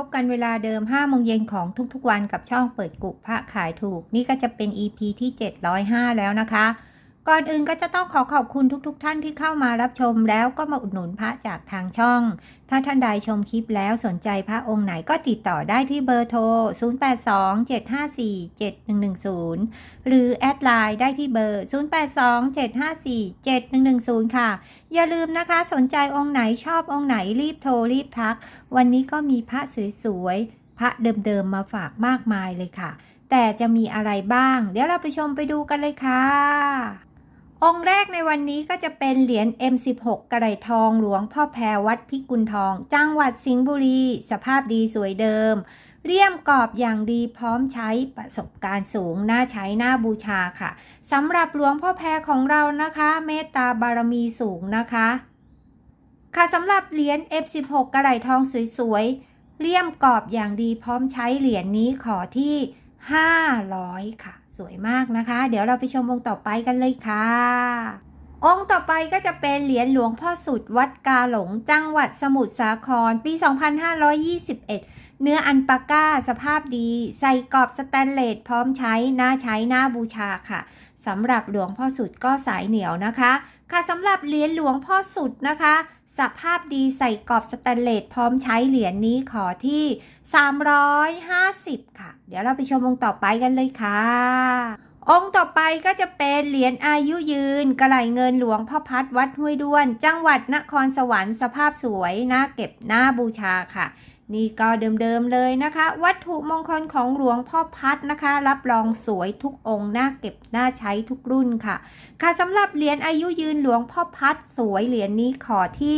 พบกันเวลาเดิม5โมงเย็นของทุกๆวันกับช่องเปิดกุพระขายถูก นี่ก็จะเป็น EP ที่ 705 แล้วนะคะ ก่อนอื่นก็จะต้องขอขอบคุณทุกๆทท่านที่เข้ามารับชมแล้วก็มาอุดหนุนพระจากทางช่อง ถ้าท่านใดชมคลิปแล้วสนใจพระองค์ไหนก็ติดต่อได้ที่เบอร์โทร 0827547110 หรือแอดไลน์ได้ที่เบอร์ 0827547110 ค่ะ อย่าลืมนะคะสนใจองค์ไหนชอบองค์ไหนรีบโทรรีบทัก วันนี้ก็มีพระสวยๆ พระเดิมๆมาฝากมากมายเลยค่ะแต่จะมีอะไรบ้าง เดี๋ยวเราไปชมไปดูกันเลยค่ะ องค์แรกในวันนี้ก็จะเป็นเหรียญ M16 กระไรทองหลวงพ่อแพรวัดพิกุลทอง จังหวัดสิงห์บุรี สภาพดีสวยเดิมเลี่ยมกรอบอย่างดีพร้อมใช้ประสบการณ์สูงน่าใช้น่าบูชาค่ะสำหรับหลวงพ่อแพรของเรานะคะ เมตตาบารมีสูงนะคะ ค่ะสำหรับเหรียญ F16 กระไหทองสวยๆเลี่ยมกรอบอย่างดีพร้อมใช้เหรียญนี้ขอที่ 500 ค่ะ สวยมากนะคะ เดี๋ยวเราไปชมองค์ต่อไปกันเลยค่ะ องค์ต่อไปก็จะเป็นเหรียญหลวงพ่อสุดวัดกาหลงจังหวัดสมุทรสาคร ปี 2521 เนื้ออันปาก้าสภาพดี ใส่กรอบสแตนเลสพร้อมใช้น่าใช้น่าบูชาค่ะ สำหรับหลวงพ่อสุดก็สายเหนียวนะคะ ค่ะสำหรับเหรียญหลวงพ่อสุดนะคะ สภาพดีใส่กรอบสแตนเลสพร้อมใช้เหรียญนี้ขอที่ 350 ค่ะ เดี๋ยวเราไปชมองค์ต่อไปกันเลยค่ะ องค์ต่อไปก็จะเป็นเหรียญอายุยืน กระไหลเงินหลวงพ่อพัดวัดห้วยด้วน จังหวัดนครสวรรค์สภาพสวยน่าเก็บน่าบูชาค่ะ นี่ก็เดิมๆเลยนะคะ วัตถุมงคลของหลวงพ่อพัดนะคะ รับรองสวยทุกองค์น่าเก็บน่าใช้ทุกรุ่นค่ะ ค่ะสำหรับเหรียญอายุยืนหลวงพ่อพัดสวยเหรียญนี้ขอที่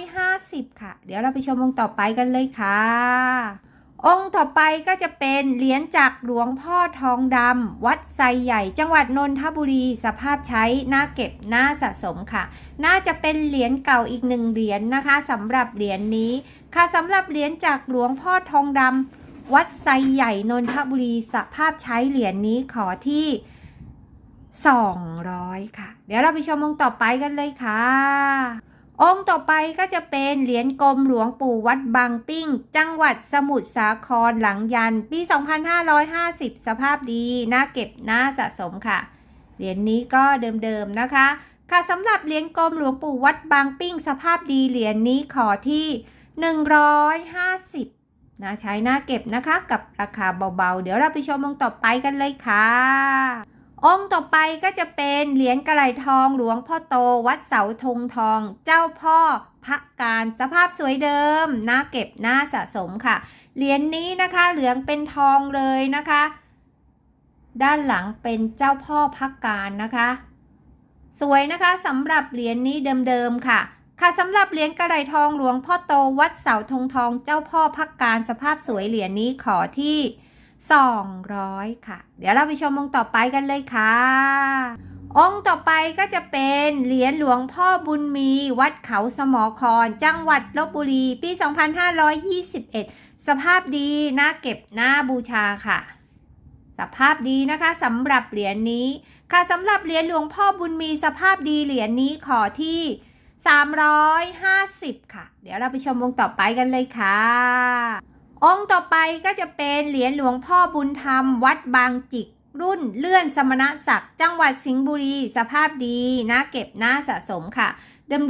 150 ค่ะ เดี๋ยวเราไปชมองค์ต่อไปกันเลยค่ะ องค์ต่อไปก็จะเป็นเหรียญจากหลวงพ่อทองดำวัดไซใหญ่ จังหวัดนนทบุรี สภาพใช้น่าเก็บน่าสะสมค่ะ น่าจะเป็นเหรียญเก่าอีกหนึ่งเหรียญนะคะสำหรับเหรียญนี้ค่ะสำหรับเหรียญจากหลวงพ่อทองดำวัดไซใหญ่นนทบุรี สภาพใช้เหรียญนี้ขอที่ 200 ค่ะ เดี๋ยวเราไปชมองค์ต่อไปกันเลยค่ะ องค์ต่อไปก็จะเป็นเหรียญกรมหลวงปู่วัดบางปิ้ง จังหวัดสมุทรสาครหลังยัน ปี 2550 สภาพดี น่าเก็บน่าสะสมค่ะ เหรียญนี้ก็เดิมๆนะคะ ค่ะสำหรับเหรียญกรมหลวงปู่วัดบางปิ้ง สภาพดีเหรียญนี้ขอที่ 150นะใช้น่าเก็บนะคะ กับราคาเบาๆ เดี๋ยวเราไปชมองค์ต่อไปกันเลยค่ะ องค์ต่อไปก็จะเป็นเหรียญกระไหลทองหลวงพ่อโตวัดเสาธงทอง เจ้าพ่อพระการสภาพสวยเดิมน่าเก็บน่าสะสมค่ะ เหรียญนี้นะคะเหลืองเป็นทองเลยนะคะ ด้านหลังเป็นเจ้าพ่อพักการนะคะ สวยนะคะสำหรับเหรียญนี้เดิมๆค่ะค่ะสำหรับเหรียญกระไดทองหลวงพ่อโตวัดเสาธงทอง เจ้าพ่อพักการสภาพสวยเหรียญนี้ขอที่ 200 ค่ะ เดี๋ยวเราไปชมองค์ต่อไปกันเลยค่ะ องค์ต่อไปก็จะเป็นเหรียญหลวงพ่อบุญมี วัดเขาสมอครจังหวัดลบบุรี ปี 2521 สภาพดีน่าเก็บน่าบูชาค่ะสภาพดีนะคะสำหรับเหรียญนี้ค่ะสำหรับเหรียญหลวงพ่อบุญมีสภาพดีเหรียญนี้ขอที่ 350 ค่ะ เดี๋ยวเราไปชมองต่อไปกันเลยค่ะ องค์ต่อไปก็จะเป็นเหรียญหลวงพ่อบุญธรรม วัดบางจิก รุ่นเลื่อนสมณศักดิ์จังหวัดสิงห์บุรี สภาพดีนะเก็บน่าสะสมค่ะ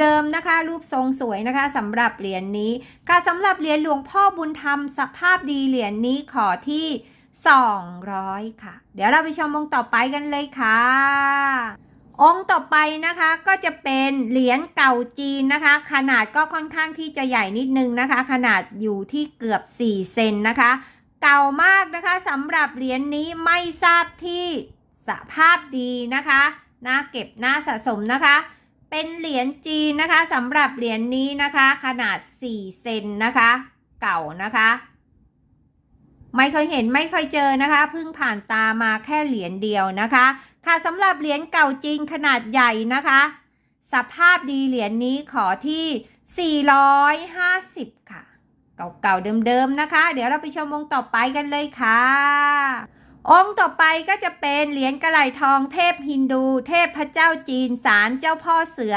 เดิมๆนะคะ รูปทรงสวยนะคะสำหรับเหรียญนี้ค่ะสำหรับเหรียญหลวงพ่อบุญธรรม สภาพดีเหรียญนี้ขอที่ 200 ค่ะ เดี๋ยวเราไปชมองต่อไปกันเลยค่ะ องค์ต่อไปนะคะก็จะเป็นเหรียญเก่าจีนนะคะ ขนาดก็ค่อนข้างที่จะใหญ่นิดนึงนะคะ ขนาดอยู่ที่เกือบ 4 เซนนะคะ เก่ามากนะคะสำหรับเหรียญนี้ไม่ทราบที่สภาพดีนะคะน่าเก็บน่าสะสมนะคะ เป็นเหรียญจีนนะคะสำหรับเหรียญนี้นะคะ ขนาด 4 เซนนะคะ เก่านะคะ ไม่เคยเห็นไม่เคยเจอนะคะเพิ่งผ่านตามาแค่เหรียญเดียวนะคะ ค่ะสำหรับเหรียญเก่าจริงขนาดใหญ่นะคะ สภาพดีเหรียญนี้ขอที่ 450 ค่ะ เก่าๆเดิมๆนะคะ เดี๋ยวเราไปชมองค์ต่อไปกันเลยค่ะ องค์ต่อไปก็จะเป็นเหรียญกระไหลทองเทพฮินดู เทพพระเจ้าจีนศาลเจ้าพ่อเสือ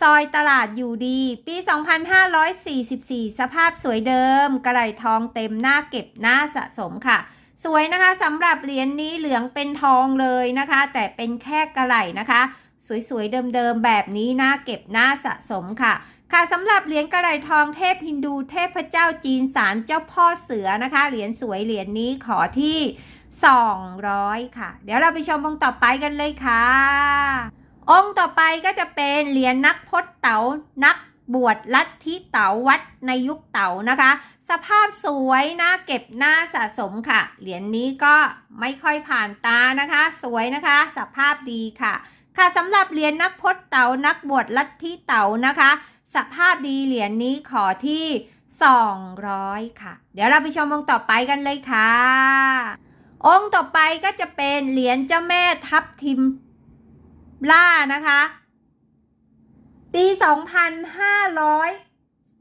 ซอยตลาดอยู่ดี ปี 2544 สภาพสวยเดิม กระไหลทองเต็มหน้าเก็บหน้าสะสมค่ะ สวยนะคะสำหรับเหรียญนนี้เหลืองเป็นทองเลยนะคะ แต่เป็นแค่กระไหลนะคะ สวยๆเดิมๆแบบนี้น่าเก็บหน้าสะสมค่ะ ค่ะสำหรับเหรียญกระไหลทองเทพฮินดูเทพเจ้าจีนศาลเจ้าพ่อเสือนะคะเหรียญสวยเหรียญนี้ขอที่ 200 ค่ะ เดี๋ยวเราไปชมองค์ต่อไปกันเลยค่ะ องค์ต่อไปก็จะเป็นเหรียญนักพจน์เต๋านักบวชลัทธิเต๋าวัดในยุคเต๋านะคะ สภาพสวยน่าเก็บหน้าสะสมค่ะ เหรียญนี้ก็ไม่ค่อยผ่านตานะคะ สวยนะคะ สภาพดีค่ะ ค่ะสำหรับเหรียญนักพจน์เต๋านักบวชลัทธิเต๋านะคะ สภาพดีเหรียญนี้ขอที่ 200 ค่ะ เดี๋ยวเราไปชมองค์ต่อไปกันเลยค่ะ องค์ต่อไปก็จะเป็นเหรียญเจ้าแม่ทับทิมล่านะคะ ปี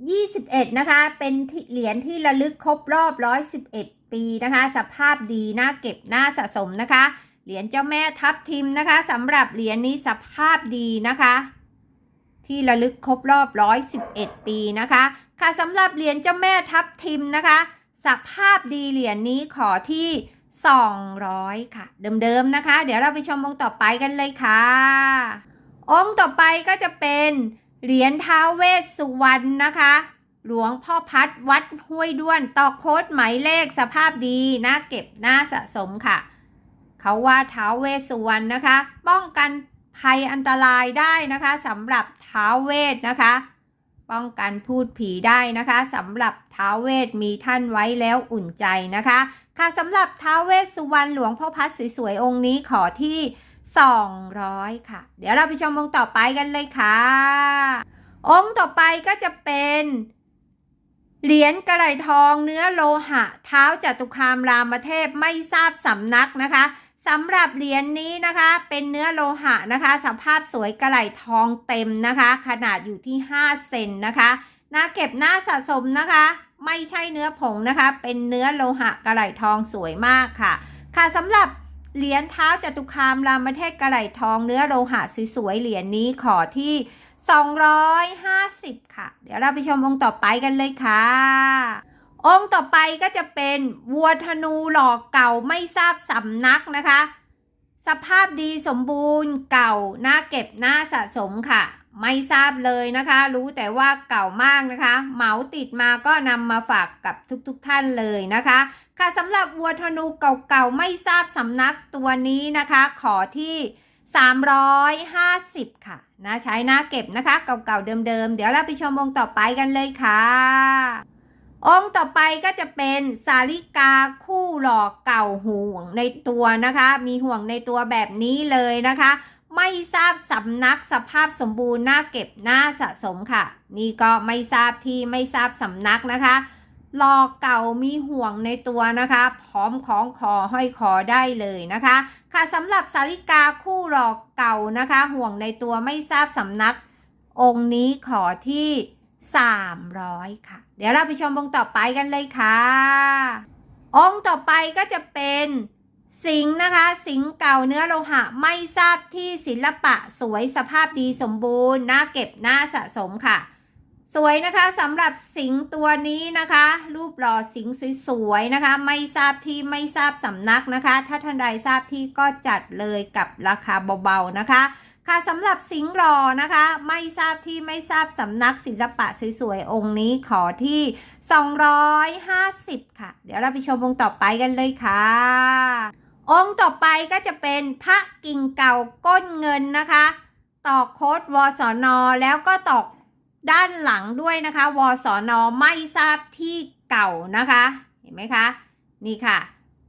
21 นะคะ เป็นเหรียญที่ระลึกครบรอบ 111 ปีนะคะ สภาพดีน่าเก็บน่าสะสมนะคะ เหรียญเจ้าแม่ทับทิมนะคะสำหรับเหรียญนี้สภาพดีนะคะ ที่ระลึกครบรอบ 111 ปีนะคะ ค่ะสำหรับเหรียญเจ้าแม่ทับทิมนะคะ สภาพดีเหรียญนี้ขอที่ 200 ค่ะ เดิมๆนะคะ เดี๋ยวเราไปชมองค์ต่อไปกันเลยค่ะ องค์ต่อไปก็จะเป็น เหรียญท้าเวสสุวรรณนะคะ หลวงพ่อพัดวัดห้วยด้วนต่อโค้ดหมายเลขสภาพดีน่าเก็บน่าสะสมค่ะ เขาว่าท้าเวสสุวรรณนะคะ ป้องกันภัยอันตรายได้นะคะสำหรับท้าวเวสนะคะ ป้องกันพูดผีได้นะคะสำหรับท้าวเวสมีท่านไว้แล้วอุ่นใจนะคะ ค่ะสำหรับท้าเวสสุวรรณหลวงพ่อพัดสวยๆองค์นี้ขอที่ 200 ค่ะ เดี๋ยวเราไปชมองค์ต่อไปกันเลยค่ะ องค์ต่อไปก็จะเป็น เหรียญกระไหลทองเนื้อโลหะ เท้าจัตุคามรามเทพไม่ทราบสำนักนะคะสำหรับเหรียญนนี้นะคะ เป็นเนื้อโลหะนะคะ สภาพสวยกระไหลทองเต็มนะคะ ขนาดอยู่ที่ 5 เซนนะคะน่าเก็บหน้าสะสมนะคะ ไม่ใช่เนื้อผงนะคะ เป็นเนื้อโลหะกระไหลทองสวยมากค่ะ ค่ะสำหรับ เหรียญเท้าจตุคามรามเทศกระไหลทองเนื้อโลหะสวยๆเหรียญนี้ขอที่ 250 ค่ะ เดี๋ยวเราไปชมองค์ต่อไปกันเลยค่ะ องค์ต่อไปก็จะเป็นวัวธนูหลอกเก่าไม่ทราบสำนักนะคะ สภาพดีสมบูรณ์เก่าน่าเก็บน่าสะสมค่ะ ไม่ทราบเลยนะคะ รู้แต่ว่าเก่ามากนะคะ เหมาติดมาก็นำมาฝากกับทุกๆทท่านเลยนะคะ ค่ะสำหรับวัวธนูเก่าๆไม่ทราบสำนักตัวนี้นะคะ ขอที่ 350 ค่ะนะใช้หน้าเก็บนะคะ เก่าๆเดิมๆ เดี๋ยวเราไปชมองค์ต่อไปกันเลยค่ะ องค์ต่อไปก็จะเป็นสาลิกาคู่หลอกเก่าห่วงในตัวนะคะ มีห่วงในตัวแบบนี้เลยนะคะ ไม่ทราบสำนักสภาพสมบูรณ์น่าเก็บน่าสะสมค่ะ นี่ก็ไม่ทราบที่ไม่ทราบสำนักนะคะหลอกเก่ามีห่วงในตัวนะคะ พร้อมของคอห้อยคอได้เลยนะคะ ค่ะสำหรับสาริกาคู่หลอกเก่านะคะ ห่วงในตัวไม่ทราบสำนัก องค์นี้ขอที่ 300 ค่ะ เดี๋ยวเราไปชมองค์ต่อไปกันเลยค่ะ องค์ต่อไปก็จะเป็น สิงนะคะ สิงเก่าเนื้อโลหะไม่ทราบที่ศิลปะสวยสภาพดีสมบูรณ์น่าเก็บน่าสะสมค่ะ สวยนะคะสำหรับสิงตัวนี้นะคะ รูปหล่อสิงสวยๆนะคะ ไม่ทราบที่ไม่ทราบสำนักนะคะ ถ้าท่านใดทราบที่ก็จัดเลยกับราคาเบาๆนะคะค่ะสำหรับสิงหล่อนะคะ ไม่ทราบที่ไม่ทราบสำนักศิลปะสวยๆองค์นี้ขอที่ 250 ค่ะ เดี๋ยวเราไปชมองต่อไปกันเลยค่ะ องค์ต่อไปก็จะเป็นพระกิ่งเก่าก้นเงินนะคะ ตอกโค้ดวสนแล้วก็ตอกด้านหลังด้วยนะคะ วสนไม่ทราบที่เก่านะคะ เห็นไหมคะ นี่ค่ะ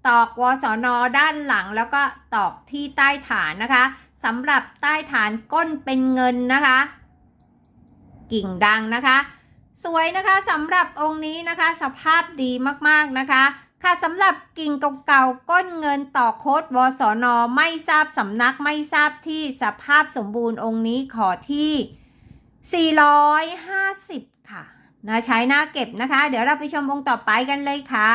ตอกวสนด้านหลังแล้วก็ตอกที่ใต้ฐานนะคะสำหรับใต้ฐานก้นเป็นเงินนะคะ กิ่งดังนะคะ สวยนะคะสำหรับองค์นี้นะคะ สภาพดีมากๆนะคะ ค่ะสำหรับกิ่งเก่าๆก้นเงินต่อโคดวสนไม่ทราบสำนักไม่ทราบที่สภาพสมบูรณ์องค์นี้ขอที่ 450 ค่ะนะใช้หน้าเก็บนะคะ เดี๋ยวเราไปชมองค์ต่อไปกันเลยค่ะ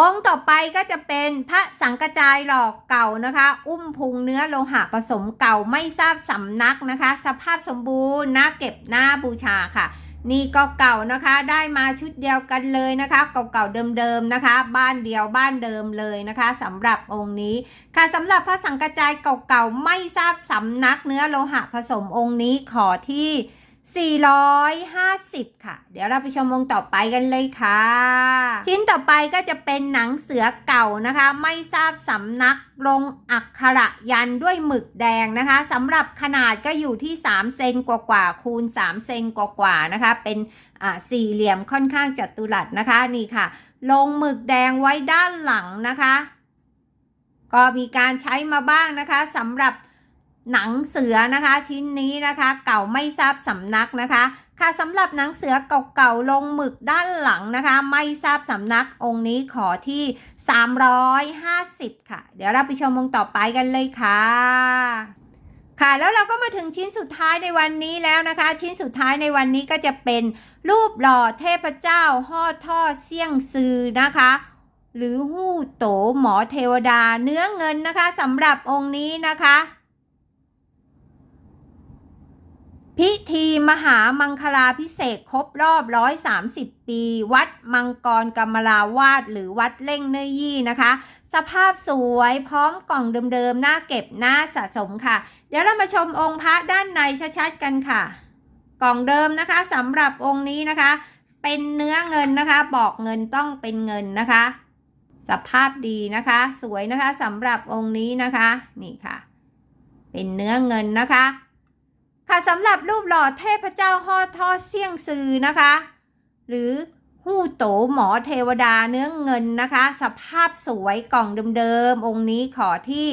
องค์ต่อไปก็จะเป็นพระสังกจายหลอกเก่านะคะ อุ้มพุงเนื้อโลหะผสมเก่าไม่ทราบสำนักนะคะ สภาพสมบูรณ์น่าเก็บหน้าบูชาค่ะ นี่ก็เก่านะคะได้มาชุดเดียวกันเลยนะคะ เก่าๆเดิมๆนะคะ บ้านเดียวบ้านเดิมเลยนะคะสำหรับองค์นี้ค่ะสำหรับพระสังกจายเก่าๆไม่ทราบสำนักเนื้อโลหะผสมองค์นี้ขอที่ 450 ค่ะ เดี๋ยวเราไปชมวงต่อไปกันเลยค่ะ ชิ้นต่อไปก็จะเป็นหนังเสือเก่านะคะ ไม่ทราบสำนักลงอักขระยันด้วยหมึกแดงนะคะสำหรับขนาดก็อยู่ที่ 3 เซนกว่าๆคูณ 3 เซนกว่าๆนะคะ เป็นอ่าสี่เหลี่ยมค่อนข้างจัตุรัสนะคะนี่ค่ะ ลงหมึกแดงไว้ด้านหลังนะคะ ก็มีการใช้มาบ้างนะคะสำหรับ หนังเสือนะคะ ชิ้นนี้นะคะ เก่าไม่ทราบสำนักนะคะ ค่ะสำหรับหนังเสือเก่าๆลงหมึกด้านหลังนะคะ ไม่ทราบสำนักองค์นี้ขอที่ 350 ค่ะ เดี๋ยวเราไปชมองค์ต่อไปกันเลยค่ะค่ะแล้วเราก็มาถึงชิ้นสุดท้ายในวันนี้แล้วนะคะ ชิ้นสุดท้ายในวันนี้ก็จะเป็นรูปหล่อเทพเจ้าห่อท่อเสี่ยงซือนะคะ หรือหู้โตหมอเทวดาเนื้อเงินนะคะสำหรับองค์นี้นะคะ พิธีมหามังคลาพิเศษครบรอบ 130 ปี วัดมังกรกรรมราวาสหรือวัดเล่งเนยยี่นะคะ สภาพสวยพร้อมกล่องเดิมๆหน้าเก็บหน้าสะสมค่ะ เดี๋ยวเรามาชมองค์พระด้านในชัดๆกันค่ะ กล่องเดิมนะคะสำหรับองค์นี้นะคะ เป็นเนื้อเงินนะคะ บอกเงินต้องเป็นเงินนะคะ สภาพดีนะคะ สวยนะคะสำหรับองค์นี้นะคะ นี่ค่ะ เป็นเนื้อเงินนะคะ ค่ะสำหรับรูปหล่อเทพเจ้าห่อท่อเสี่ยงซือนะคะ หรือหู้โตหมอเทวดาเนื้อเงินนะคะ สภาพสวยกล่องเดิมๆองค์นี้ขอที่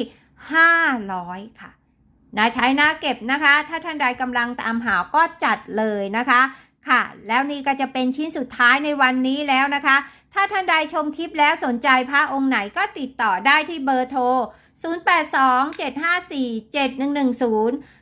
500 ค่ะนะใช้หน้าเก็บนะคะ ถ้าท่านใดกำลังตามหาก็จัดเลยนะคะ ค่ะ แล้วนี่ก็จะเป็นชิ้นสุดท้ายในวันนี้แล้วนะคะ ถ้าท่านใดชมคลิปแล้วสนใจพระองค์ไหนก็ติดต่อได้ที่เบอร์โทร 0827547110